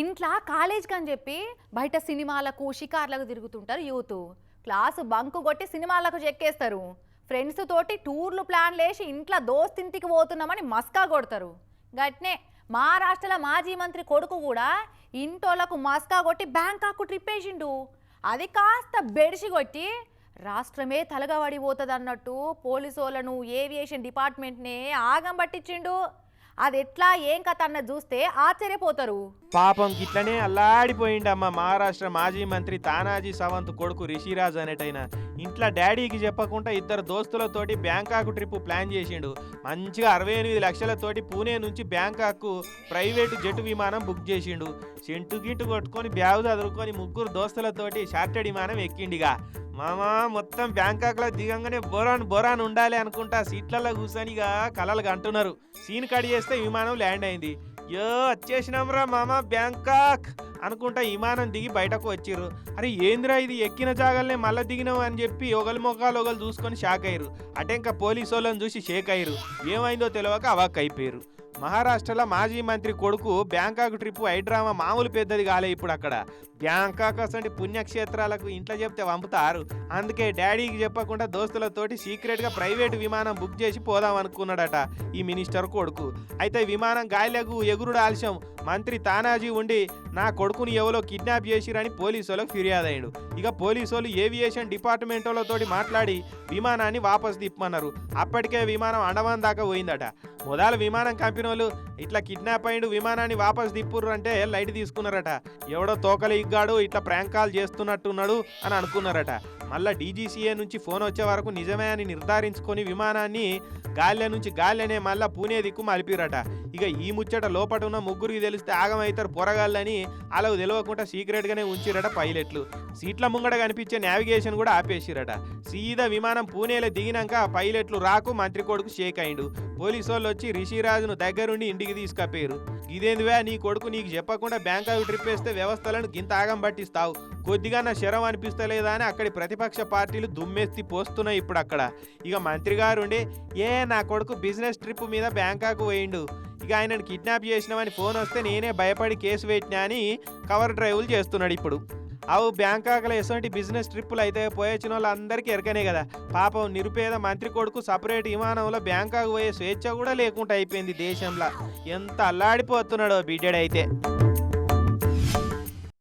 ఇంట్లో కాలేజ్కి అని చెప్పి బయట సినిమాలకు షికార్లకు తిరుగుతుంటారు యూత్. క్లాసు బంకు కొట్టి సినిమాలకు చెక్కేస్తారు. ఫ్రెండ్స్ తోటి టూర్లు ప్లాన్ లేసి ఇంట్లో దోస్తింటికి పోతున్నామని మస్కా కొడతారు. గట్నే మహారాష్ట్రలో మాజీ మంత్రి కొడుకు కూడా ఇంటోళ్ళకు మస్కా కొట్టి బ్యాంకాకు ట్రిప్ వేసిండు. అది కాస్త బెడిసి కొట్టి రాష్ట్రమే తలగబడిపోతుంది అన్నట్టు పోలీసు వాళ్ళను ఏవియేషన్ డిపార్ట్మెంట్నే ఆగం పట్టించిండు. అది ఎట్లా ఏం కథ అన్నది చూస్తే ఆశ్చర్యపోతారు. పాపం గిట్లనే అల్లాడిపోయిండమ్మ మహారాష్ట్ర మాజీ మంత్రి తానాజీ సవంత్ కొడుకు రిషిరాజ్ అనేటైన. ఇంట్లో డాడీకి చెప్పకుండా ఇద్దరు దోస్తులతోటి బ్యాంకాక్ ట్రిప్ ప్లాన్ చేసిండు. మంచిగా అరవై ఎనిమిది లక్షలతోటి పూణే నుంచి బ్యాంకాక్ ప్రైవేటు జెట్ విమానం బుక్ చేసిండు. సెంటు గింటు కొట్టుకొని బ్యాగు చదువుకొని ముగ్గురు దోస్తులతోటి చార్టెడ్ విమానం ఎక్కిండిగా. మామా మొత్తం బ్యాంకాక్లో దిగంగానే బొరాన్ బొరాన్ ఉండాలి అనుకుంటా సీట్లలో కూర్చొనిగా కలలు అంటున్నారు సీన్ కడి చేస్తే విమానం ల్యాండ్ అయింది. యో వచ్చేసినాంరా మామ బ్యాంకాక్ అనుకుంటా విమానం దిగి బయటకు వచ్చిర్రు. అరే ఏందిరా ఇది? ఎక్కిన జాగల్నే మళ్ళీ దిగినావు అని చెప్పి ఒకరి మొక్కలు ఒకరు చూసుకొని షాక్ అయ్యారు అటెంక పోలీసు వాళ్ళని చూసి షేక్ అయ్యారు ఏమైందో తెలియక అవాక్ అయిపోయారు మహారాష్ట్రలో మాజీ మంత్రి కొడుకు బ్యాంకాక్ ట్రిప్ హైడ్రామా మామూలు పెద్దది కాలే ఇప్పుడు అక్కడ. బ్యాంకాక్ అసలు పుణ్యక్షేత్రాలకు ఇంట్లో చెప్తే పంపుతారు అందుకే డాడీకి చెప్పకుండా దోస్తులతోటి సీక్రెట్గా ప్రైవేట్ విమానం బుక్ చేసి పోదాం అనుకున్నాడట ఈ మినిస్టర్ కొడుకు. అయితే విమానం గాలిలకు ఎగురుడు ఆలస్యం. మంత్రి తానాజీ ఉండి నా కొడుకుని ఎవరో కిడ్నాప్ చేసిరని పోలీసు వాళ్ళకి ఫిర్యాదు అయ్యాడు ఇక పోలీసు వాళ్ళు ఏవియేషన్ డిపార్ట్మెంట్ వాళ్ళతోటి మాట్లాడి విమానాన్ని వాపసు తిప్పమన్నారు. అప్పటికే విమానం అండమాన్ దాకా పోయిందట. మొదలు విమానం కంపెనీ వాళ్ళు ఇట్లా కిడ్నాప్ అయ్యిండు విమానాన్ని వాపసు తిప్పుర్రు అంటే లైట్ తీసుకున్నారట. ఎవడో తోకలు ఇగ్గాడు ఇట్లా ప్రాంక్ కాల్ చేస్తున్నట్టున్నాడు అని అనుకున్నారట. మళ్ళా డీజీసీఏ నుంచి ఫోన్ వచ్చే వరకు నిజమే అని నిర్ధారించుకొని విమానాన్ని గాలిలో నుంచి గాలిలోనే మళ్ళా పూణే దిక్కు మలిపిరట. ఇక ఈ ముచ్చట లోపట ఉన్న ముగ్గురికి తెలిస్తే ఆగమవుతారు పొరగాళ్ళని. అలా తెలియకుండా సీక్రెట్గానే ఉంచిరట పైలట్లు. సీట్ల ముంగడ కనిపించే నావిగేషన్ కూడా ఆపేసిరట. సీదా విమానం పూణేలో దిగినాక పైలట్లు రాకు మంత్రి కొడుకు షేక్ అయిండు. పోలీసు వాళ్ళు వచ్చి రిషిరాజును దగ్గరుండి ఇంటికి తీసుకపోయారు ఇదేందివే నీ కొడుకు నీకు చెప్పకుండా బ్యాంకాక్ ట్రిప్ వేస్తే వ్యవస్థలను గింత ఆగం పట్టిస్తావు. కొద్దిగా నా శరం అనిపిస్తలేదా అని అక్కడి ప్రతిపక్ష పార్టీలు దుమ్మెత్తి పోస్తున్నాయి ఇప్పుడు అక్కడ. ఇక మంత్రి గారు ఉండి ఏ నా కొడుకు బిజినెస్ ట్రిప్ మీద బ్యాంకాక్ పోయిండు. ఇక ఆయనను కిడ్నాప్ చేసినామని ఫోన్ వస్తే నేనే భయపడి కేసు పెట్టినా అని కవర్ డ్రైవ్లు చేస్తున్నాడు ఇప్పుడు. అవు బ్యాంకాక్లో ఎటువంటి బిజినెస్ ట్రిప్పులు అయితే పోయొచ్చిన వాళ్ళందరికీ ఎరకనే కదా. పాపం నిరుపేద మంత్రి కొడుకు సపరేట్ విమానంలో బ్యాంకాక్ పోయే స్వేచ్ఛ కూడా లేకుండా అయిపోయింది దేశంలో. ఎంత అల్లాడిపోతున్నాడో బిడ్డడైతే.